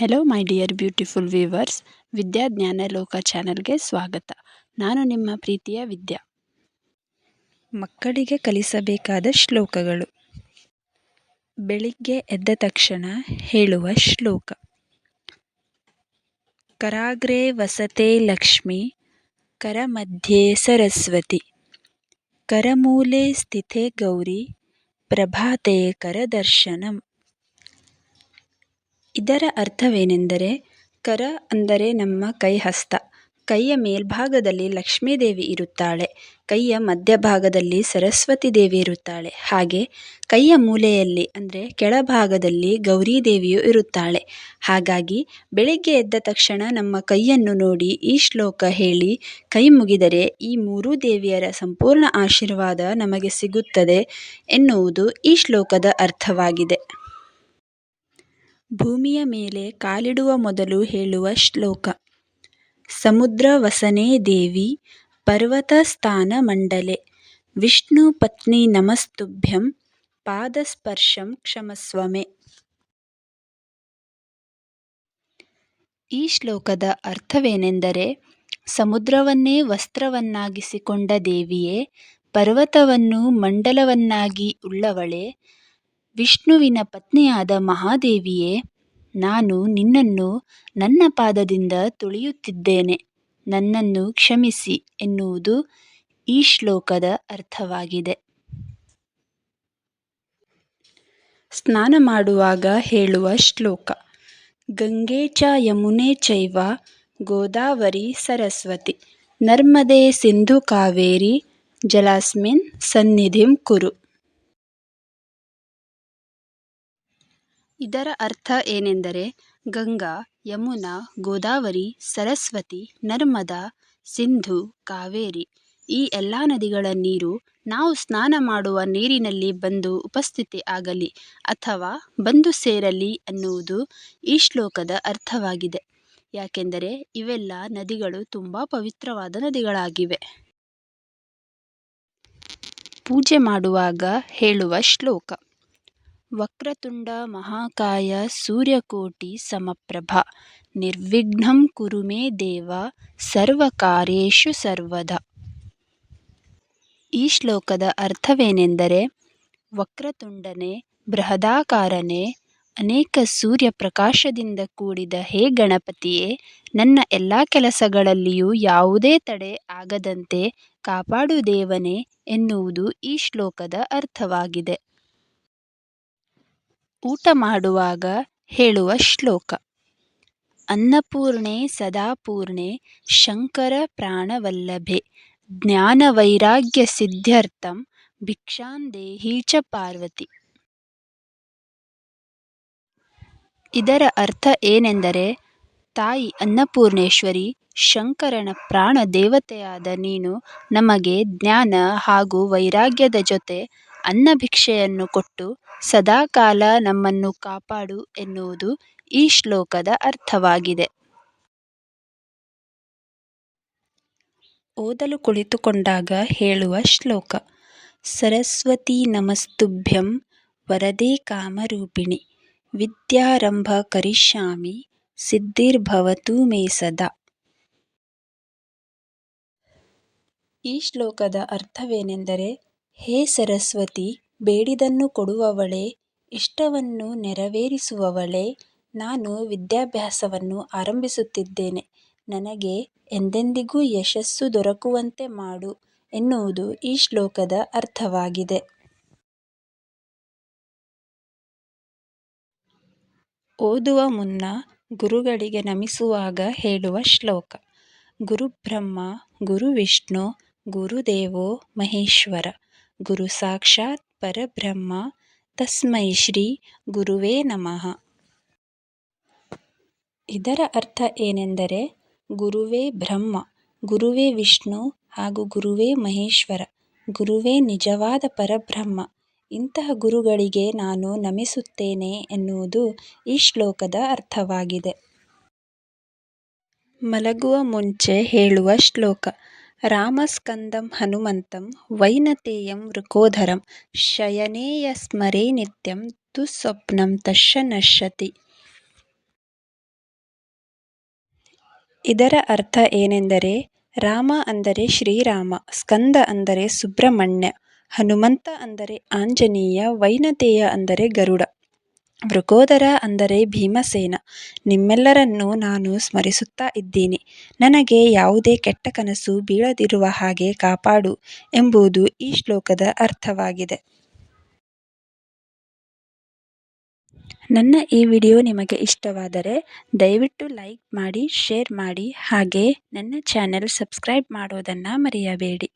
Hello my dear beautiful viewers Vidyajnana Loka ಚಾನಲ್ಗೆ ಸ್ವಾಗತ. ನಾನು ನಿಮ್ಮ ಪ್ರೀತಿಯ ವಿದ್ಯಾ. ಮಕ್ಕಳಿಗೆ ಕಲಿಸಬೇಕಾದ ಶ್ಲೋಕಗಳು. ಬೆಳಿಗ್ಗೆ ಎದ್ದ ತಕ್ಷಣ ಹೇಳುವ ಶ್ಲೋಕ. ಕರಾಗ್ರೆ ವಸತೆ ಲಕ್ಷ್ಮಿ ಕರಮಧ್ಯೆ ಸರಸ್ವತಿ. ಕರಮೂಲೆ ಸ್ಥಿತೆ ಗೌರಿ, ಪ್ರಭಾತೆ ಕರದರ್ಶನಂ ಇದರ ಅರ್ಥವೇನೆಂದರೆ, ಕರ ಅಂದರೆ ನಮ್ಮ ಕೈ ಹಸ್ತ ಕೈಯ ಮೇಲ್ಭಾಗದಲ್ಲಿ ಲಕ್ಷ್ಮೀದೇವಿ ಇರುತ್ತಾಳೆ, ಕೈಯ ಮಧ್ಯಭಾಗದಲ್ಲಿ ಸರಸ್ವತಿ ದೇವಿ ಇರುತ್ತಾಳೆ. ಹಾಗೆ ಕೈಯ ಮೂಲೆಯಲ್ಲಿ ಅಂದರೆ ಕೆಳಭಾಗದಲ್ಲಿ ಗೌರಿ ದೇವಿಯು ಇರುತ್ತಾಳೆ. ಹಾಗಾಗಿ ಬೆಳಿಗ್ಗೆ ಎದ್ದ ತಕ್ಷಣ ನಮ್ಮ ಕೈಯನ್ನು ನೋಡಿ ಈ ಶ್ಲೋಕ ಹೇಳಿ, ಕೈ ಮುಗಿದರೆ ಈ ಮೂರೂ ದೇವಿಯರ ಸಂಪೂರ್ಣ ಆಶೀರ್ವಾದ ನಮಗೆ ಸಿಗುತ್ತದೆ ಎನ್ನುವುದು ಈ ಶ್ಲೋಕದ ಅರ್ಥವಾಗಿದೆ. ಭೂಮಿಯ ಮೇಲೆ ಕಾಲಿಡುವ ಮೊದಲು ಹೇಳುವ ಶ್ಲೋಕ. ಸಮುದ್ರ ವಸನೆ ದೇವಿ ಪರ್ವತ ಸ್ಥಾನ ಮಂಡಲೆ, ವಿಷ್ಣು ಪತ್ನಿ ನಮಸ್ತುಭ್ಯಂ, ಪಾದಸ್ಪರ್ಶಂ ಕ್ಷಮಸ್ವಮೆ. ಈ ಶ್ಲೋಕದ ಅರ್ಥವೇನೆಂದರೆ, ಸಮುದ್ರವನ್ನೇ ವಸ್ತ್ರವನ್ನಾಗಿಸಿಕೊಂಡ ದೇವಿಯೇ, ಪರ್ವತವನ್ನು ಮಂಡಲವನ್ನಾಗಿ ಉಳ್ಳವಳೇ ವಿಷ್ಣುವಿನ ಪತ್ನಿಯಾದ ಮಹಾದೇವಿಯೇ, ನಾನು ನಿನ್ನನ್ನು ನನ್ನ ಪಾದದಿಂದ ತುಳಿಯುತ್ತಿದ್ದೇನೆ. ನನ್ನನ್ನು ಕ್ಷಮಿಸಿ ಎನ್ನುವುದು ಈ ಶ್ಲೋಕದ ಅರ್ಥವಾಗಿದೆ. ಸ್ನಾನ ಮಾಡುವಾಗ ಹೇಳುವ ಶ್ಲೋಕ. ಗಂಗೇಚ ಯಮುನೆ ಚೈವ ಗೋದಾವರಿ ಸರಸ್ವತಿ. ನರ್ಮದೆ ಸಿಂಧು ಕಾವೇರಿ ಜಲಾಸ್ಮಿನ್ ಸನ್ನಿಧಿಂ ಕುರು. ಇದರ ಅರ್ಥ ಏನೆಂದರೆ ಗಂಗಾ, ಯಮುನಾ, ಗೋದಾವರಿ, ಸರಸ್ವತಿ, ನರ್ಮದಾ, ಸಿಂಧು, ಕಾವೇರಿ. ಈ ಎಲ್ಲ ನದಿಗಳ ನೀರು ನಾವು ಸ್ನಾನ ಮಾಡುವ ನೀರಿನಲ್ಲಿ ಬಂದು ಉಪಸ್ಥಿತಿ ಆಗಲಿ ಅಥವಾ ಬಂದು ಸೇರಲಿ ಅನ್ನುವುದು ಈ ಶ್ಲೋಕದ ಅರ್ಥವಾಗಿದೆ. ಯಾಕೆಂದರೆ ಇವೆಲ್ಲ ನದಿಗಳು ತುಂಬ ಪವಿತ್ರವಾದ ನದಿಗಳಾಗಿವೆ. ಪೂಜೆ ಮಾಡುವಾಗ ಹೇಳುವ ಶ್ಲೋಕ. ವಕ್ರತುಂಡ ಮಹಾಕಾಯ ಸೂರ್ಯಕೋಟಿ ಸಮಪ್ರಭ. ನಿರ್ವಿಘ್ನಂ ಕುರು ಮೇ ದೇವ ಸರ್ವಕಾರ್ಯೇಷು ಸರ್ವದ ಈ ಶ್ಲೋಕದ ಅರ್ಥವೇನೆಂದರೆ, ವಕ್ರತುಂಡನೇ, ಬೃಹದಾಕಾರನೇ, ಅನೇಕ ಸೂರ್ಯ ಪ್ರಕಾಶದಿಂದ ಕೂಡಿದ ಹೇ ಗಣಪತಿಯೇ, ನನ್ನ ಎಲ್ಲ ಕೆಲಸಗಳಲ್ಲಿಯೂ ಯಾವುದೇ ತಡೆ ಆಗದಂತೆ ಕಾಪಾಡು ದೇವನೇ ಎನ್ನುವುದು ಈ ಶ್ಲೋಕದ ಅರ್ಥವಾಗಿದೆ. ಊಟ ಮಾಡುವಾಗ ಹೇಳುವ ಶ್ಲೋಕ. ಅನ್ನಪೂರ್ಣೆ ಸದಾಪೂರ್ಣೆ ಶಂಕರ ಪ್ರಾಣವಲ್ಲಭೆ ಜ್ಞಾನವೈರಾಗ್ಯ ಸಿದ್ಧ್ಯರ್ಥಂ ಭಿಕ್ಷಾಂದೇಹಿ ಚ ಪಾರ್ವತಿ. ಇದರ ಅರ್ಥ ಏನೆಂದರೆ, ತಾಯಿ ಅನ್ನಪೂರ್ಣೇಶ್ವರಿ ಶಂಕರನ ಪ್ರಾಣ ದೇವತೆಯಾದ ನೀನು ನಮಗೆ ಜ್ಞಾನ ಹಾಗೂ ವೈರಾಗ್ಯದ ಜೊತೆ ಅನ್ನಭಿಕ್ಷೆಯನ್ನು ಕೊಟ್ಟು ಸದಾಕಾಲ ನಮ್ಮನ್ನು ಕಾಪಾಡು ಎನ್ನುವುದು ಈ ಶ್ಲೋಕದ ಅರ್ಥವಾಗಿದೆ. ಓದಲು ಕುಳಿತುಕೊಂಡಾಗ ಹೇಳುವ ಶ್ಲೋಕ, ಸರಸ್ವತಿ ನಮಸ್ತುಭ್ಯಂ ವರದೆ ಕಾಮರೂಪಿಣಿ, ವಿದ್ಯಾರಂಭ ಕರಿಷ್ಯಾಮಿ, ಸಿದ್ಧಿರ್ಭವತು ಮೇ ಸದಾ. ಈ ಶ್ಲೋಕದ ಅರ್ಥವೇನೆಂದರೆ ಹೇ ಸರಸ್ವತಿ, ಬೇಡಿದನ್ನು ಕೊಡುವವಳೇ, ಇಷ್ಟವನ್ನು ನೆರವೇರಿಸುವವಳೇ, ನಾನು ವಿದ್ಯಾಭ್ಯಾಸವನ್ನು ಆರಂಭಿಸುತ್ತಿದ್ದೇನೆ. ನನಗೆ ಎಂದೆಂದಿಗೂ ಯಶಸ್ಸು ದೊರಕುವಂತೆ ಮಾಡು ಎನ್ನುವುದು ಈ ಶ್ಲೋಕದ ಅರ್ಥವಾಗಿದೆ. ಓದುವ ಮುನ್ನ ಗುರುಗಳಿಗೆ ನಮಿಸುವಾಗ ಹೇಳುವ ಶ್ಲೋಕ, ಗುರುಬ್ರಹ್ಮ, ಗುರುವಿಷ್ಣು, ಗುರುದೇವೋ, ಮಹೇಶ್ವರ. ಗುರು ಸಾಕ್ಷಾತ್ ಪರಬ್ರಹ್ಮ ತಸ್ಮೈ ಶ್ರೀ ಗುರುವೇ ನಮಃ ಇದರ ಅರ್ಥ ಏನೆಂದರೆ ಗುರುವೇ ಬ್ರಹ್ಮ, ಗುರುವೇ ವಿಷ್ಣು ಹಾಗೂ ಗುರುವೇ ಮಹೇಶ್ವರ, ಗುರುವೇ ನಿಜವಾದ ಪರಬ್ರಹ್ಮ. ಇಂತಹ ಗುರುಗಳಿಗೆ ನಾನು ನಮಿಸುತ್ತೇನೆ ಎನ್ನುವುದು ಈ ಶ್ಲೋಕದ ಅರ್ಥವಾಗಿದೆ. ಮಲಗುವ ಮುಂಚೆ ಹೇಳುವ ಶ್ಲೋಕ. ರಾಮಸ್ಕಂದಂ ಹನುಮಂತಂ ವೈನತೇಯಂ ವೃಕೋಧರಂ ಶಯನೇಯ ಸ್ಮರೇ ನಿತ್ಯಂ ತಸ್ಯ ನಶ್ಯತಿ. ಇದರ ಅರ್ಥ ಏನೆಂದರೆ ರಾಮ ಅಂದರೆ ಶ್ರೀರಾಮ, ಸ್ಕಂದ ಅಂದರೆ ಸುಬ್ರಹ್ಮಣ್ಯ, ಹನುಮಂತ ಅಂದರೆ ಆಂಜನೇಯ, ವೈನತೇಯ ಅಂದರೆ ಗರುಡ. ವೃಕೋದರ ಅಂದರೆ ಭೀಮಸೇನ. ನಿಮ್ಮೆಲ್ಲರನ್ನು ನಾನು ಸ್ಮರಿಸುತ್ತಾ ಇದ್ದೀನಿ. ನನಗೆ ಯಾವುದೇ ಕೆಟ್ಟ ಕನಸು ಬೀಳದಿರುವ ಹಾಗೆ ಕಾಪಾಡು ಎಂಬುದು ಈ ಶ್ಲೋಕದ ಅರ್ಥವಾಗಿದೆ. ನನ್ನ ಈ ವಿಡಿಯೋ ನಿಮಗೆ ಇಷ್ಟವಾದರೆ ದಯವಿಟ್ಟು ಲೈಕ್ ಮಾಡಿ, ಶೇರ್ ಮಾಡಿ ಹಾಗೆ ನನ್ನ ಚಾನೆಲ್ ಸಬ್ಸ್ಕ್ರೈಬ್ ಮಾಡೋದನ್ನು ಮರೆಯಬೇಡಿ.